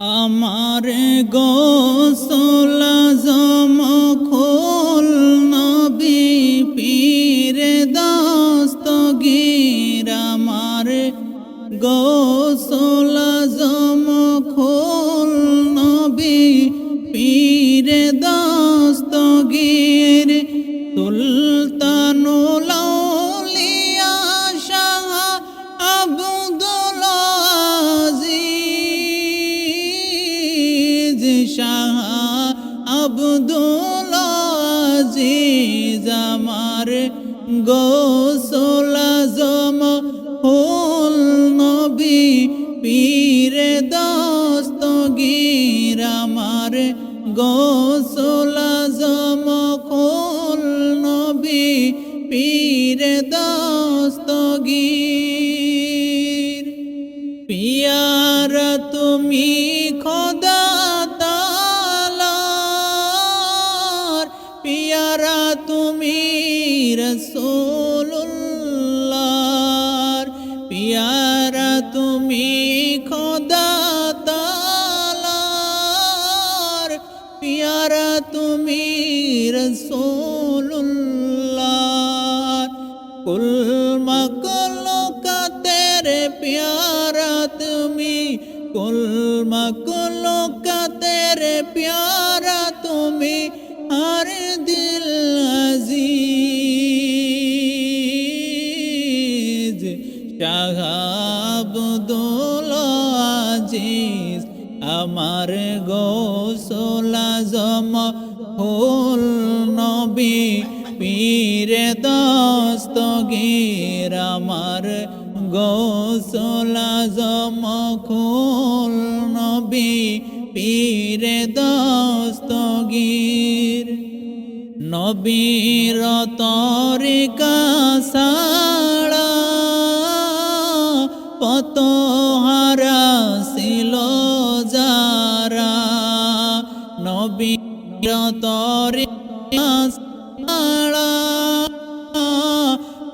আমার জম খোল নবী পীর দস্তগীর। আমার জম খোল আজিজ আমার গোসল আজম ফুল নবী পীর দস্তগীর আমার গোসল আজম ফুল নবী পীর দস্তগীর। পিয়ার তুমি পিয়ারা তুমি খোদা তালার, পিয়ারা তুমি রসুল্লাহ কুল মকলকাতের পিয়ারা তুমি, কুল মকলকাতের পিয়ারা তুমি, আর দিল আজিজ, আমার গোসল আজম ফুল নবী, পীর দস্তগীর, আমার গোসল আজম ফুল নবী, পীর দস্তগীর। নবীর তরিকা সাড়া সাড়া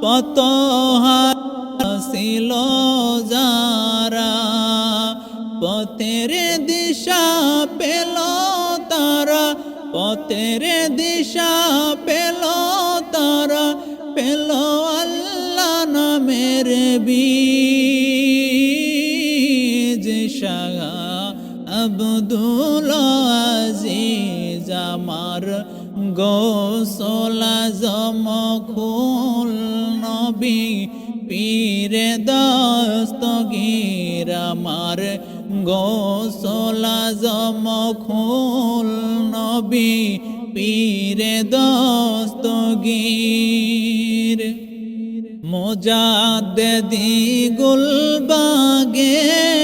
পত হারা ছিল যারা। পথের দিশা পেল তারা। পথের দিশা পেল তারা। পেল আল্লাহ নামের বীজ শাহ আব্দুল আজিজ আমার গোসল জম খুল নবী, পীর দস্তগীর আমার গোসল আজম খুল নবী, পীর দস্তগীর মোজাদ্দি গুলবাগেতে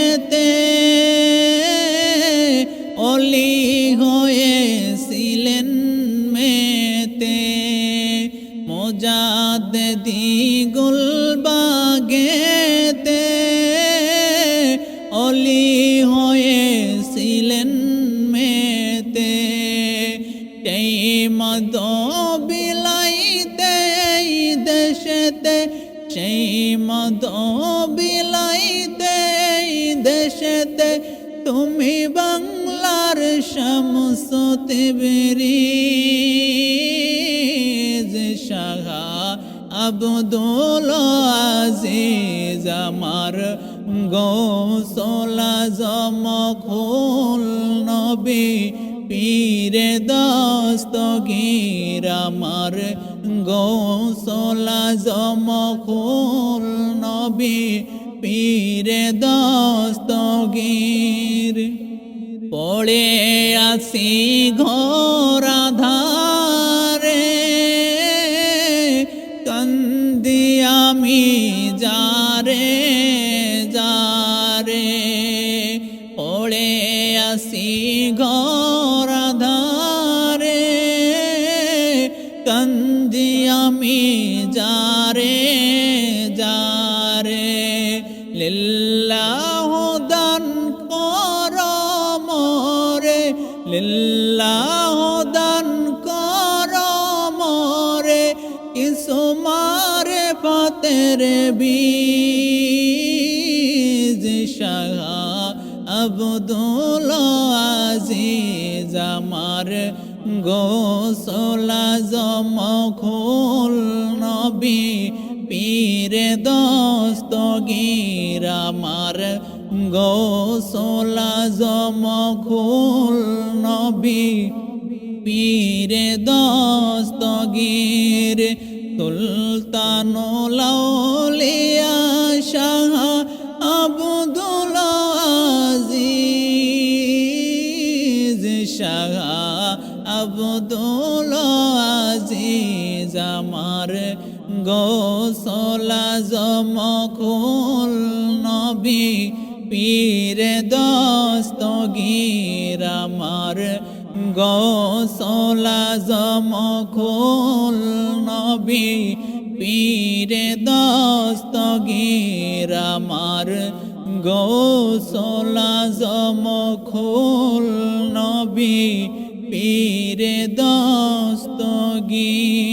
অলি হয়েছিলেন মেতে সেই মদ বিলাইতে দেশেতে, সেই মদ বিলাইতে দেশেতে, তুমি বাংলার শামসতে বেরি আব্দুল আজিজ আমার গোসল আজম খুল নবী, পীর দস্তগীর আমার। গোসল আজম খুল নবী, পীর দস্তগীর পড়ে আসি ঘোর আধারে, কান্দি আমি যারে। যারে পড়ে আসি ঘোর আধারে। কান্দি আমি যারে যারে। লিল্লাহ দান কর মরে, লিল্লাহ দান কর মরে। কিছু মারে পাতের আব্দুল আজিজ আমার গোসলা জমখুল নবী, পীরে দস্তগীর আমার গোসলা জমখুল নবী, পীরে দস্তগীর সুলতানুলিয়া শাহ আব্দুল আব্দুল আজিজ আমার গোসলা জমকুল নবী, পীরে দস্তগীর আমার গোসলা জমকুল নবী, পীরে দস্তগীর আমার গোসলা জমকুল নবী। পীরে দস্তগীর।